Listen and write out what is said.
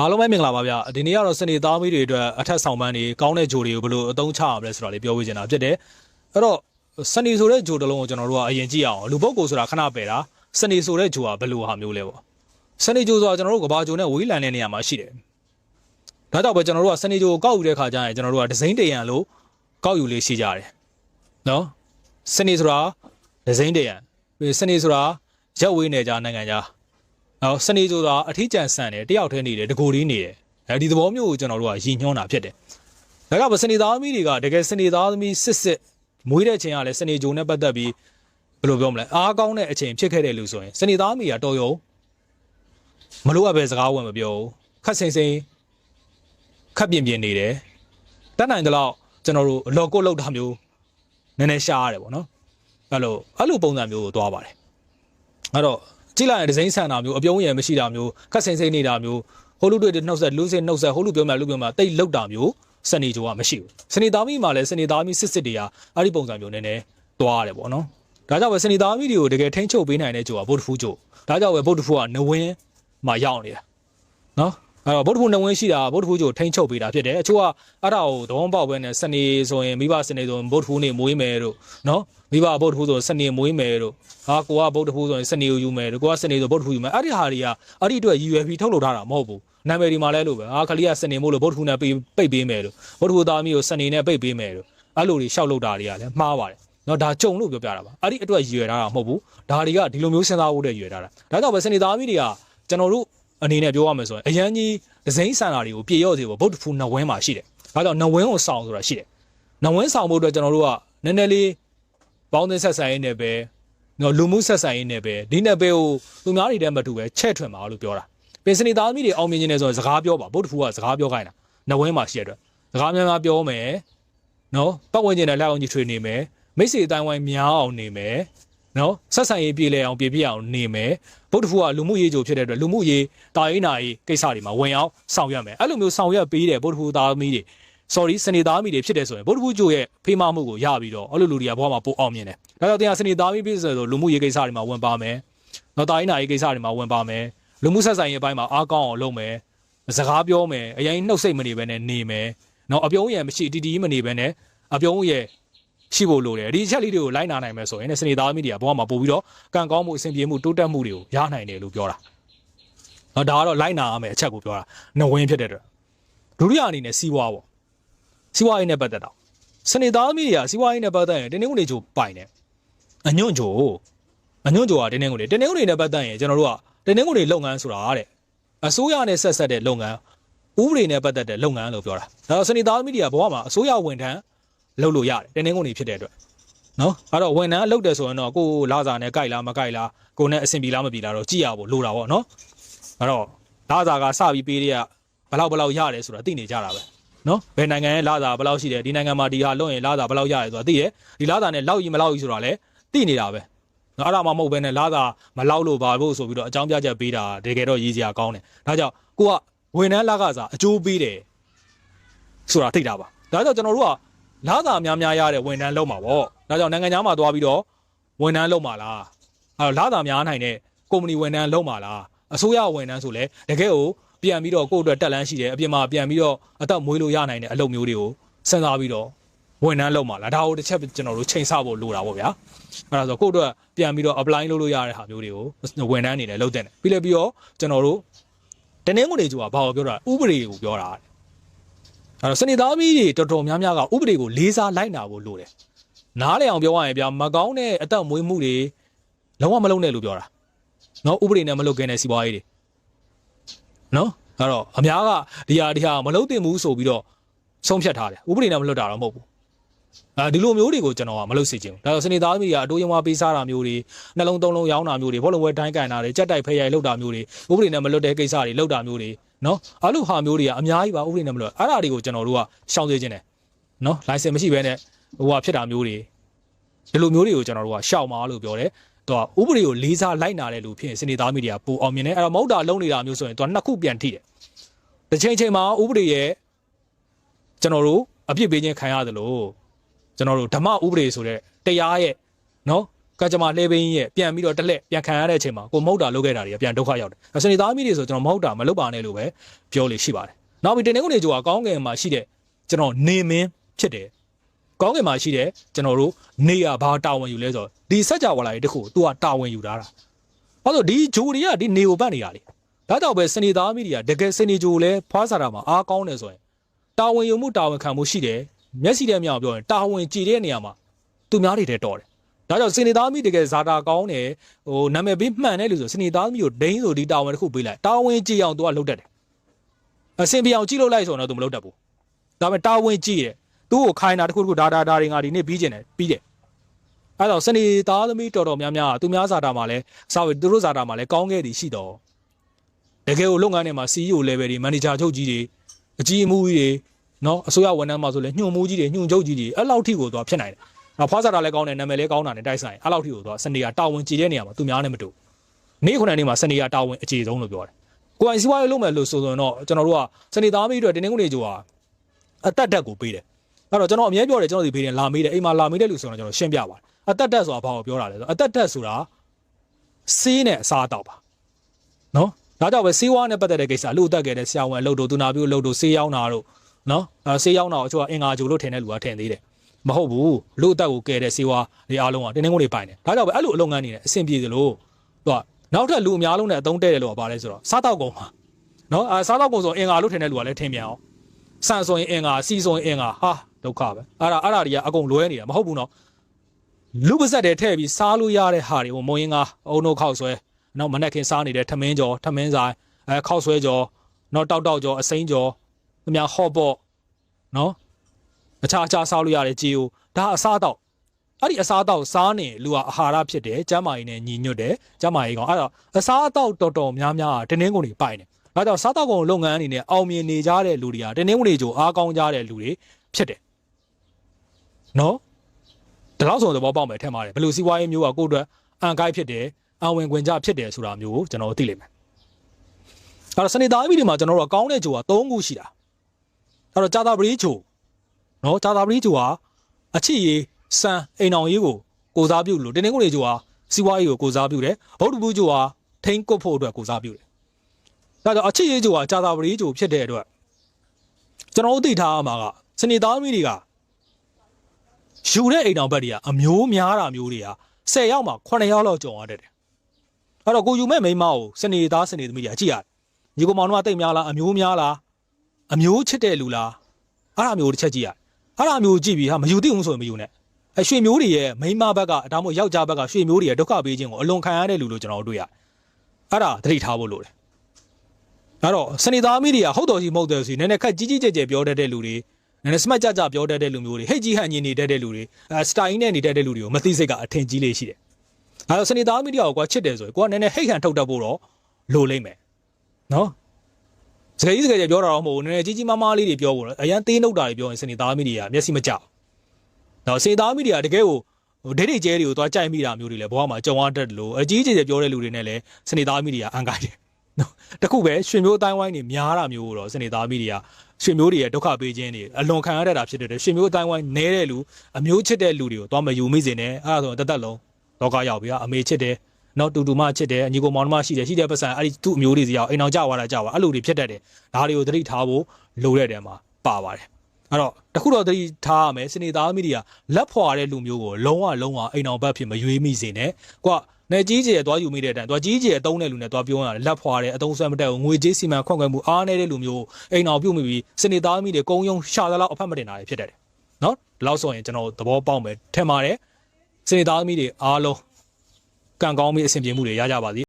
အားလုံးပဲမင်္ဂလာပါဗျဒီနေ့ကတော့စနေသားမီးတွေအတွက်အထက်ဆောင်ပန်းတွေကောင်းတဲ့ဂျိုတွေကိုဘယ်လိုအသုံးချရမလဲဆိုတာလေးပြောပြချင်တာဖြစ်တယ်အဲ့တော့စနေဆိုတဲ့ဂျိုတစ်လုံးကိုကျွန်တော်တို့ကအရင်ကြည့်အောင်လူပုတ်ကိုဆိုတာခဏပယ်တာစနေဆိုတဲ့ဂျိုကဘယ်လိုဟာမျိုးလဲပေါ့စနေဂျိုဆိုတာကျွန်တော်တို့ကဘာဂျိုနဲ့ဝေးလံတဲ့နေရာမှာရှိတယ်ဒါကြောင့်ပဲကျွန်တော်တို့ကစနေဂျိုကိုကောက်ယူတဲ့ခါကျရင်ကျွန်တော်တို့ကဒဇိန်တရံလို့ကောက်ယူလေးရှိကြတယ်နော်စနေဆိုတာဒဇိန်တရံပြီးစနေဆိုတာရက်ဝေးနေကြနိုင်ငံခြား နောက်စနေဆိုတာအထီးကျန်ဆန်တယ်တယောက်တည်းနေတယ်တကိုယ်လေးနေတယ်အဲဒီသဘောမျိုးကိုကျွန်တော်တို့ကရည်ညွှန်းတာဖြစ်တယ်ဒါကစနေသားသမီးတွေကတကယ်စနေသားသမီးစစ်စစ်မွေးတဲ့အချိန်ကလည်းစနေဂျုံနဲ့ပတ်သက်ပြီးဘယ်လိုပြောမလဲအားကောင်းတဲ့အချိန်ဖြစ်ခဲ့တယ်လို့ဆိုရင်စနေသားသမီးကတော်ရုံမလို့အပ်ပဲစကားဝင်မပြောဘူးခက်စိမ့်စိမ့်ခက်ပြင်းပြင်းနေတယ်တတ်နိုင်တဲ့လောက်ကျွန်တော်တို့အလော်ကိုလောက်တာမျိုးနည်းနည်းရှားရတယ်ပေါ့နော်အဲ့လိုအဲ့လိုပုံစံမျိုးကိုသွားပါတယ်အဲ့တော့ ကြည့်လိုက်ရင်ဒီဇိမ်းဆန်တာမျိုးအပြုံးရယ်မရှိတာမျိုးခက်ဆင်စိမ့်နေတာမျိုးဟိုလူတွေနှုတ်ဆက်လူစင်နှုတ်ဆက်ဟိုလူပြောမှလူပြောမှတိတ်လောက်တာမျိုးစနေဂျိုကမရှိဘူးစနေသားမီမှာလည်းစနေသားမီစစ်စစ်တွေကအဲ့ဒီပုံစံမျိုးနည်းနည်းတွားရတယ်ပေါ့နော်ဒါကြောင့်ပဲစနေသားမီတွေကိုတကယ်ထိန်းချုပ်ပေးနိုင်တဲ့ဂျိုကဗုဒ္ဓဖူးဂျိုဒါကြောင့်ပဲဗုဒ္ဓဖူးကနဝင်းမှာရောက်နေတာနော် အဲ့တော့ဗုဒ္ဓဖူးနဝင်းရှိတာဗုဒ္ဓဖူးဂျိုထိန်းချုပ်ပေးတာဖြစ်တယ်အချို့ကအဲ့ဒါကိုသဘောပေါက်ပဲနဲ့စနေဆိုရင်မိဘစနေဆိုရင်ဗုဒ္ဓဖူးနေမွေးမယ်တို့နော်မိဘဗုဒ္ဓဖူးဆိုရင်စနေမွေးမယ်တို့ဟာကိုကဗုဒ္ဓဖူးဆိုရင်စနေကိုယူမယ်တို့ကိုကစနေဆိုဗုဒ္ဓဖူးယူမယ်အဲ့ဒီဟာတွေကအဲ့ဒီအတွက်ရည်ရွယ်ပြီးထုတ်လုပ်ထားတာမဟုတ်ဘူးနာမည်ဒီမှာလဲလို့ပဲဟာခလီကစနေမို့လို့ဗုဒ္ဓဖူးနဲ့ပိတ်ပိတ်ပေးမယ်တို့ဗုဒ္ဓဖူးသားမီးကိုစနေနဲ့ပိတ်ပေးမယ်တို့အဲ့လိုတွေရှောက်လုပ်တာတွေကလည်းမှားပါတယ်နော်ဒါကြုံလို့ပြောပြတာပါအဲ့ဒီအတွက်ရည်ရွယ်ထားတာမဟုတ်ဘူးဒါတွေကဒီလိုမျိုးစဉ်းစားဖို့တည်းရည်ရွယ်ထားတာဒါကြောင့်ပဲစနေသားမီးတွေကကျွန်တော်တို့ အနေနဲ့ပြောရမယ်ဆိုရင်အရန်ကြီးဒဇိန်းဆန်တာတွေကိုပြေရော့စေဖို့ဗုဒ္ဓဖူးနဝင်းမှာရှိတယ်ဒါကြောင့်နဝင်းကိုစောင့်ဆိုတာရှိတယ်နဝင်းဆောင်ဖို့အတွက်ကျွန်တော်တို့ကနည်းနည်းလေးပေါင်းသင်းဆက်ဆံရေးနဲ့ပဲနော်လူမှုဆက်ဆံရေးနဲ့ပဲဒီနဲ့ပဲကိုသူများတွေတည်းမတူပဲချဲ့ထွင်ပါလို့ပြောတာပင်စနေသားသမီးတွေအောင်မြင်နေတယ်ဆိုရင်စကားပြောပါဗုဒ္ဓဖူးကစကားပြောခိုင်းတာနဝင်းမှာရှိရတဲ့အတွက်စကားများများပြောမယ်နော်ပတ်ဝန်းကျင်နဲ့လက်အောင်ကြီးထွေနေမယ်မိတ်ဆွေအတိုင်းဝိုင်းများအောင်နေမယ် နော်ဆက်ဆံရေးပြေလည်အောင်ပြေပြည့်အောင်နေမယ်ဗုဒ္ဓဖူးကလူမှုရေးကြိုဖြစ်တဲ့အတွက်လူမှုရေးတာရေးနာရေးကိစ္စတွေမှာဝင်အောင်ဆောင်ရွက်မယ်အဲ့လိုမျိုးဆောင်ရွက်ပေးတဲ့ဗုဒ္ဓဖူးသားသမီးတွေ sorry စနေသားမိတွေဖြစ်တယ်ဆိုရင်ဗုဒ္ဓဖူးကျိုရဲ့ဖေးမမှုကိုရပြီးတော့အဲ့လိုလူတွေကဘဝမှာပိုအောင်မြင်တယ်ဒါကြောင့်တရားစနေသားမိဖြစ်ဆိုလူမှုရေးကိစ္စတွေမှာဝင်ပါမယ်နော်တာရေးနာရေးကိစ္စတွေမှာဝင်ပါမယ်လူမှုဆက်ဆံရေးအပိုင်းမှာအားကောင်းအောင်လုပ်မယ်စကားပြောမယ်အရင်နှုတ်ဆက်မနေဘဲနဲ့နေမယ်နော်အပြုံးရယ်မရှိတီတီမနေဘဲနဲ့အပြုံးရယ် ရှိဖို့လိုတယ်ဒီအချက်လေးတွေကိုလိုက်နာနိုင်မယ်ဆိုရင်စနေသားမိတွေကဘဝမှာပို့ပြီးတော့ကံကောင်းမှုအဆင်ပြေမှုတိုးတက်မှုတွေကိုရနိုင်တယ်လို့ပြောတာနော်ဒါကတော့လိုက်နာရမယ်အချက်ကိုပြောတာနဝင်းဖြစ်တဲ့အတွက်ဒုတိယအနေနဲ့စီးပွားပေါ့စီးပွားရေးနဲ့ပတ်သက်တာစနေသားသမီးတွေကစီးပွားရေးနဲ့ပတ်သက်ရင်တင်းနှင်းကုန်တွေချိုပိုင်တယ်အညွန့်ချိုအညွန့်ချိုကတင်းနှင်းကုန်တွေတင်းနှင်းကုန်တွေနဲ့ပတ်သက်ရင်ကျွန်တော်တို့ကတင်းနှင်းကုန်တွေလုပ်ငန်းဆိုတာတဲ့အစိုးရနဲ့ဆက်ဆက်တဲ့လုပ်ငန်းဥပဒေနဲ့ပတ်သက်တဲ့လုပ်ငန်းလို့ပြောတာဒါတော့စနေသားသမီးတွေကဘဝမှာအစိုးရဝန်ထမ်း လုပ်လို့ရတယ်တင်းနှင်းကုန်တွေဖြစ်တဲ့အတွက်နော်အဲ့တော့ဝန်ထမ်းလုပ်တယ်ဆိုရင်တော့ကိုယ်လာစာနဲ့ကြိုက်လားမကြိုက်လားကိုယ်နဲ့အဆင်ပြေလားမပြေလားတော့ကြည့်ရဖို့လိုတာပေါ့နော်အဲ့တော့လာစာကစပြီးပေးတဲ့ကဘလောက်ဘလောက်ရတယ်ဆိုတာသိနေကြတာပဲနော်ဘယ်နိုင်ငံရဲ့လာတာဘယ်လောက်ရှိတယ်ဒီနိုင်ငံမှာဒီဟာလွတ်ရင်လာတာဘယ်လောက်ရတယ်ဆိုတာသိတယ်ဒီလာတာနဲ့လောက်ကြီးမလောက်ကြီးဆိုတာလည်းသိနေတာပဲနော်အဲ့ဒါမှမဟုတ်ဘဲနဲ့လာတာမလောက်လို့ပါဖို့ဆိုပြီးတော့အကြောင်းပြချက်ပေးတာတကယ်တော့ရည်စရာကောင်းတယ်ဒါကြောင့်ကိုကဝန်ထမ်းလကစားအကျိုးပေးတယ်ဆိုတာသိတာပါဒါကြောင့်ကျွန်တော်တို့က လာတာများများရတဲ့ဝန်ထမ်းလုံးမှာပေါ့ဒါကြောင့်နိုင်ငံသားမှာသွားပြီးတော့ဝန်ထမ်းလုံးမှာလားအဲ့တော့လာတာများနိုင်တဲ့ကုမ္ပဏီဝန်ထမ်းလုံးမှာလားအစိုးရဝန်ထမ်းဆိုလဲတကယ်ကိုပြန်ပြီးတော့ကိုယ့်အတွက်တက်လန်းရှိတယ်အပြင်မှာပြန်ပြီးတော့အသက်မွေးလို့ရနိုင်တဲ့အလုပ်မျိုးတွေကိုစဉ်းစားပြီးတော့ဝန်ထမ်းလုပ်မှာလားဒါကိုတစ်ချက်ကျွန်တော်တို့ချိန်ဆဖို့လိုတာပေါ့ဗျာအဲ့ဒါဆိုကိုယ့်အတွက်ပြန်ပြီးတော့ apply လုပ်လို့ရတဲ့ဟာမျိုးတွေကိုဝန်ထမ်းအနေနဲ့လုပ်တဲ့တယ်ပြီးလည်းပြီးတော့ကျွန်တော်တို့တနင်္ဂနွေကျူကဘာကိုပြောတာဥပဒေကိုပြောတာ အဲ့တော့စနေသားမီးတွေတော်တော်များများကဥပဒေကိုလေးစားလိုက်နာဖို့လိုတယ်နားလည်အောင်ပြောရရင်ဗျာမကောင်းတဲ့အသက်မွေးမှုတွေလုံးဝမလုပ်နဲ့လို့ပြောတာနော်ဥပဒေနဲ့မလုပ်ခင်တဲ့စီးပွားရေးတွေနော်အဲ့တော့အများကဒီဟာဒီဟာမလုံးတင်ဘူးဆိုပြီးတော့ဆုံးဖြတ်ထားတယ်ဥပဒေနဲ့မလွတ်တာတော့မဟုတ်ဘူးအဲဒီလိုမျိုးတွေကိုကျွန်တော်ကမလုပ်စေချင်ဘူးဒါဆိုစနေသားသမီးကအတိုးယုံမပေးစားတာမျိုးတွေနှလုံးသုံးလုံးရောင်းတာမျိုးတွေဘောလုံးဝဲတိုင်းကန်တာတွေကြက်တိုက်ဖဲရိုက်လောက်တာမျိုးတွေဥပဒေနဲ့မလွတ်တဲ့ကိစ္စတွေလောက်တာမျိုးတွေ နော်အဲ့လိုဟာမျိုးတွေကအများကြီးပါဥပဒေနဲ့မလွတ်အဲ့ဒါတွေကိုကျွန်တော်တို့ကရှောင်စေချင်တယ်နော်လိုင်စင်မရှိဘဲနဲ့ဟိုဟာဖြစ်တာမျိုးတွေဒီလိုမျိုးတွေကိုကျွန်တော်တို့ကရှောင်ပါလို့ပြောတယ်တော့ဥပဒေကိုလေးစားလိုက်နာတဲ့လူဖြစ်ရင်စနေသားမီဒီယာပိုအောင်မြင်တယ်အဲ့တော့မဟုတ်တာလုံးနေတာမျိုးဆိုရင်သူကနှစ်ခုပြန်ထိတယ်တစ်ချိန်ချိန်မှာဥပဒေရဲ့ကျွန်တော်တို့အပြစ်ပေးခြင်းခံရတယ်လို့ကျွန်တော်တို့ဓမ္မဥပဒေဆိုတဲ့တရားရဲ့နော် ကကြမ္မာလှဲပင်းကြီးရဲ့ပြန်ပြီးတော့တစ်လက်ပြန်ခံရတဲ့အချိန်မှာကိုမဟုတ်တာလုပ်ခဲ့တာတွေကပြန်ဒုက္ခရောက်တယ်စနေသားမိတွေဆိုကျွန်တော်မဟုတ်တာမလုပ်ပါနဲ့လို့ပဲပြောလို့ရှိပါတယ်နောက်ပြီးတင်းနေကုန်နေကြိုကကောင်းကင်မှာရှိတဲ့ကျွန်တော်နေမင်းဖြစ်တယ်ကောင်းကင်မှာရှိတဲ့ကျွန်တော်တို့နေရဘာတာဝန်ယူလဲဆိုတော့ဒီစัจ java လာရေးတခုသူကတာဝန်ယူထားတာဘာလို့ဒီဂျိုတွေကဒီနေကိုပတ်နေရလေဒါကြောင့်ပဲစနေသားမိတွေကတကယ်စနေဂျိုလဲဖွားစားတာမှာအားကောင်းတယ်ဆိုရင်တာဝန်ယူမှုတာဝန်ခံမှုရှိတယ်မျက်စိထဲမြောင်ပြောရင်တာဝန်ကြည်တဲ့နေရာမှာသူများတွေတဲ့တော်တယ် ဒါကြောင့်စနေသားမိတကယ်ဇာတာကောင်းတယ်ဟိုနာမည်ပေးမှန်တယ်လို့ဆိုစနေသားမိကိုဒိန်းဆိုဒီတာဝန်တစ်ခုပေးလိုက်တာဝန်ကြည့်အောင်သူကလုပ်တတ်တယ်အစင်ပြအောင်ကြည့်လို့လိုက်ဆိုတော့သူမလုပ်တတ်ဘူးဒါပေမဲ့တာဝန်ကြည့်တယ်သူ့ကိုခိုင်းတာတစ်ခုတစ်ခုဒါဒါဒါတွေငါဒီနေ့ပြီးကျင်တယ်ပြီးတယ်အဲတော့စနေသားသမီးတော်တော်များများကသူများဇာတာမှာလဲစာဝေသူတို့ဇာတာမှာလဲကောင်းခဲ့သည်ရှိတော့တကယ်ကိုလုပ်ငန်းတွေမှာ CEO level တွေ manager ချုပ်ကြီးတွေအကြီးအမှုကြီးတွေနော်အစိုးရဝန်ထမ်းမှာဆိုလဲညွှန်မှုကြီးတွေညွှန်ချုပ်ကြီးတွေအဲ့လောက်ထိကိုသွားဖြစ်နိုင်တယ်နောက် ဖွားစားတာလည်းကောင်းတယ်နာမည်လည်းကောင်းတာနဲ့တိုက်ဆိုင်အဲ့လောက်ထိကိုတော့စနေကတာဝန်ကြည်တဲ့နေရာမှာသူများနဲ့မတူနေ့ခုနှစ်နေ့မှာစနေကတာဝန်အခြေဆုံးလို့ပြောတယ်ကိုယ်ပိုင်စီးပွားရေးလုပ်မယ်လို့ဆိုဆိုရင်တော့ကျွန်တော်တို့ကစနေသားမီးတွေတင်းနေကုန်နေကြိုကအတက်တက်ကိုပေးတယ်အဲ့တော့ကျွန်တော်အမြဲပြောတယ်ကျွန်တော်ဒီဖေးတယ်လာမေးတယ်အိမ်မှာလာမေးတယ်လို့ဆိုတော့ကျွန်တော်ရှင်းပြပါတယ်အတက်တက်ဆိုတာဘာကိုပြောတာလဲဆိုတော့အတက်တက်ဆိုတာစီးနဲ့အစားအသောက်ပါနော်ဒါကြောင့်ပဲစေးဝါးနဲ့ပတ်သက်တဲ့ကိစ္စအလို့အသက်ခဲ့တဲ့ဆရာဝန်အလုပ်တို့သူနာပြုအလုပ်တို့ဆေးရောက်တာတို့နော်အဲဆေးရောက်တာကိုအချို့ကအင်္ဂါဂျိုလို့ထင်တဲ့လူကထင်သေးတယ် မဟုတ်ဘူးလူအသက်ကိုကယ်တဲ့စေဝါတွေအားလုံးကတင်းတင်းကုန်တွေပိုင်တယ်ဒါကြောင့်ပဲအဲ့လိုအလုပ်ငန်းနေတယ်အဆင်ပြေသလိုသူကနောက်ထပ်လူအများလုံးနဲ့အသုံးတဲ့တယ်လို့ကပါလဲဆိုတော့စားတောက်ကုန်ပါနော်အဲစားတောက်ကုန်ဆိုအင်္ဂါလို့ထင်တဲ့လူကလည်းထင်ပြန်အောင်ဆန်ဆိုရင်အင်္ဂါစီဆိုရင်အင်္ဂါဟာဒုက္ခပဲအဲ့ဒါအဲ့ဒါတွေကအကုန်လွဲနေတာမဟုတ်ဘူးနော်လူပါဇက်တွေထည့်ပြီးစားလို့ရတဲ့ဟာတွေကိုမုံရင်ကအုံတို့ခောက်ဆွဲနောက်မနက်ခင်းစားနေတဲ့ထမင်းကြော်ထမင်းဆိုင်အဲခောက်ဆွဲကြော်နောက်တောက်တောက်ကြော်အစိမ်းကြော်အများဟော့ပေါ့နော် အခြားအခြားစားလို့ရတယ်ကြေကိုဒါအစားတော့အဲ့ဒီအစားတော့စားနေလူကအာဟာရဖြစ်တယ်ကျန်းမာရေးနဲ့ညီညွတ်တယ်ကျန်းမာရေးကောင်အဲ့တော့အစားတော့တော်တော်များများကတင်းနှင်းကုန်တွေပိုင်တယ်ဒါကြောင့်စားတော့ကုန်လုပ်ငန်းအနေနဲ့အောင်မြင်နေကြတဲ့လူတွေကတင်းနှင်းကုန်တွေကြိုအားကောင်းကြတဲ့လူတွေဖြစ်တယ်နော်ဒါတော့ဆိုသဘောပေါက်မယ်ထင်ပါတယ်ဘယ်လိုစီးပွားရေးမျိုးကကိုယ့်အတွက်အန်ကိုက်ဖြစ်တယ်အဝင်ခွင်ကြဖြစ်တယ်ဆိုတာမျိုးကိုကျွန်တော်တို့သိလိမ့်မယ်အဲ့တော့စနေသားမိတွေမှာကျွန်တော်တို့ကကောင်းတဲ့ဂျိုက၃ခုရှိတာအဲ့တော့ဂျာတာပရီဂျို နော်ဂျာတာပရီဂျိုဟာအချစ်ရေးစံအိမ်အောင်ရေးကိုကိုစားပြုလို့တင်းတင်းကိုလေးဂျိုဟာစီးပွားရေးကိုကိုစားပြုတယ်ဗုဒ္ဓဘူးဂျိုဟာထိန်းကွတ်ဖို့အတွက်ကိုစားပြုတယ်ဒါကြောင့်အချစ်ရေးဂျိုဟာဂျာတာပရီဂျိုဖြစ်တဲ့အတွက်ကျွန်တော်တို့သိထားရမှာကစနေသားသမီးတွေကယူတဲ့အိမ်အောင်ဘက်တွေကအမျိုးများတာမျိုးတွေက10ရောက်မှ9ရောက်လောက်ကြုံရတတ်တယ်အဲ့တော့ကိုယူမဲ့မိန်းမကိုစနေသားစနေသမီးတွေကကြည့်ရတယ်ညီကောင်မောင်တို့ကတိတ်များလားအမျိုးများလားအမျိုးချစ်တဲ့လူလားအဲ့ဒါမျိုးတစ်ချက်ကြည့်ရ အဲ့ဒါမျိုးကြည့်ပြီးဟာမယူသိဘူးဆိုရင်မယူနဲ့အရွှေမျိုးတွေရဲ့မိန်းမဘက်ကဒါမှမဟုတ်ယောက်ျားဘက်ကရွှေမျိုးတွေရဲ့ဒုက္ခပေးခြင်းကိုအလွန်ခံရတဲ့လူလို့ကျွန်တော်တို့တွေ့ရတယ်အဲ့ဒါသတိထားဖို့လိုတယ်အဲ့တော့စနေသားမီတွေကဟုတ်တော်ကြီးမဟုတ်တယ်ဆိုရင်နည်းနည်းခက်ကြီးကြီးကျယ်ကျယ်ပြောတတ်တဲ့လူတွေနည်းနည်းစမတ်ကြကြပြောတတ်တဲ့လူမျိုးတွေဟိတ်ကြီးဟန်ကြီးနေတတ်တဲ့လူတွေအဲစတိုင်နဲ့နေတတ်တဲ့လူတွေကိုမသိစိတ်ကအထင်ကြီးလေးရှိတယ်အဲ့တော့စနေသားမီတွေကကွာချစ်တယ်ဆိုရင်ကိုကနည်းနည်းဟိတ်ဟန်ထုတ်တတ်ဖို့တော့လိုလိမ့်မယ်နော် စကားကြီးစကားကြီးပြောတာတော့မဟုတ်ဘူးနည်းနည်းကြီးကြီးမားမားလေးတွေပြောဖို့တော့အရန်သေးနှုတ်တာတွေပြောရင်စနေသားမိတွေကမျက်စိမကြောက်တော့စနေသားမိတွေကတကယ်ကိုဟိုဒိတ်ဒိတ်ကျဲတွေကိုသွားကြိုက်မိတာမျိုးတွေလည်းဘဝမှာကြုံရတတ်တယ်လို့အကြီးကြီးကျယ်ပြောတဲ့လူတွေနဲ့လည်းစနေသားမိတွေကအန်ကိုက်တယ်နော်တခုပဲရွှေမျိုးအတိုင်းဝိုင်းတွေများတာမျိုးတော့စနေသားမိတွေကရွှေမျိုးတွေရဲ့ဒုက္ခပေးခြင်းတွေအလွန်ခံရတတ်တာဖြစ်တဲ့ရွှေမျိုးအတိုင်းဝိုင်းနဲတဲ့လူအမျိုးချစ်တဲ့လူတွေကိုသွားမယူမိစေနဲ့အဲ့ဒါဆိုတသက်လုံးတော့ကရောက်ပြီအမေချစ်တယ် နော်တူတူမချစ်တယ်အညီကိုမောင်နှမရှိတယ်ရှိတဲ့ပတ်စံအဲ့ဒီသူ့အမျိုးတွေစီအောင်အိမ်အောင်ကြွားတာကြွားအဲ့လိုတွေဖြစ်တတ်တယ်ဒါတွေကိုသတိထားဖို့လိုတဲ့တဲမှာပါပါတယ်အဲ့တော့တခုတော့သတိထားရမယ်စနေသားမိတွေကလက်ဖွာတဲ့လူမျိုးကိုလုံးဝလုံးဝအိမ်အောင်ဘက်ဖြစ်မရွေးမိစေနဲ့ကွာနေကြီးကြီးရဲ့သွားယူမိတဲ့အတိုင်းသွားကြီးကြီးရဲ့အတုံးတဲ့လူနဲ့သွားပြောရတယ်လက်ဖွာတဲ့အတုံးဆွဲမတက်ဘူးငွေကြေးစီမံခွင့်ကွယ်မှုအားနေတဲ့လူမျိုးအိမ်အောင်ပြုတ်မိပြီးစနေသားမိတွေကုန်းယုံရှာသလောက်အဖက်မတင်တာတွေဖြစ်တတ်တယ်နော်ဒီလောက်ဆိုရင်ကျွန်တော်သဘောပေါက်မယ်ထင်ပါတယ်စနေသားမိတွေအားလုံး ကံကောင်းပြီးအဆင်ပြေမှုတွေရကြပါစေ